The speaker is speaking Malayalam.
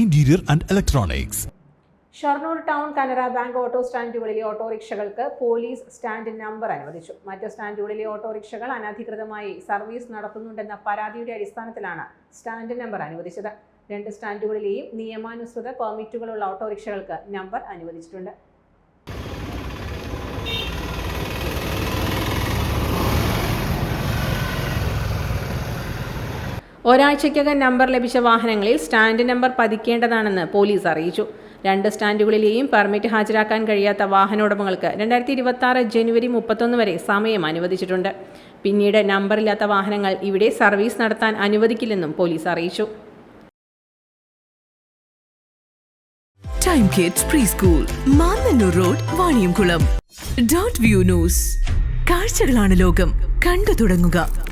Interior and Electronics. Shoranur town Canara bank auto സ്റ്റാൻഡുകളിലെ ഓട്ടോറിക്ഷകൾക്ക് പോലീസ് സ്റ്റാൻഡ് നമ്പർ അനുവദിച്ചു. മറ്റ് സ്റ്റാൻഡുകളിലെ ഓട്ടോറിക്ഷകൾ അനധികൃതമായി സർവീസ് നടത്തുന്നുണ്ടെന്ന പരാതിയുടെ അടിസ്ഥാനത്തിലാണ് സ്റ്റാൻഡ് നമ്പർ അനുവദിച്ചത്. രണ്ട് സ്റ്റാൻഡുകളിലെയും നിയമാനുസൃത പെർമിറ്റുകളുള്ള ഓട്ടോറിക്ഷകൾക്ക് നമ്പർ അനുവദിച്ചിട്ടുണ്ട്. ഒരാഴ്ചയ്ക്കകം നമ്പർ ലഭിച്ച വാഹനങ്ങളിൽ സ്റ്റാൻഡ് നമ്പർ പതിക്കേണ്ടതാണെന്ന് പോലീസ് അറിയിച്ചു. രണ്ട് സ്റ്റാൻഡുകളിലെയും പെർമിറ്റ് ഹാജരാക്കാൻ കഴിയാത്ത വാഹനോടമകൾക്ക് രണ്ടായിരത്തി ഇരുപത്തി ജനുവരി മുപ്പത്തൊന്ന് വരെ സമയം അനുവദിച്ചിട്ടുണ്ട്. പിന്നീട് നമ്പറില്ലാത്ത വാഹനങ്ങൾ ഇവിടെ സർവീസ് നടത്താൻ അനുവദിക്കില്ലെന്നും പോലീസ് അറിയിച്ചു. Kids pre school Mannanur road Vaniyamkulam dot view news കാഴ്ചകളാണ് ലോകം. കണ്ടു തുടങ്ങുക.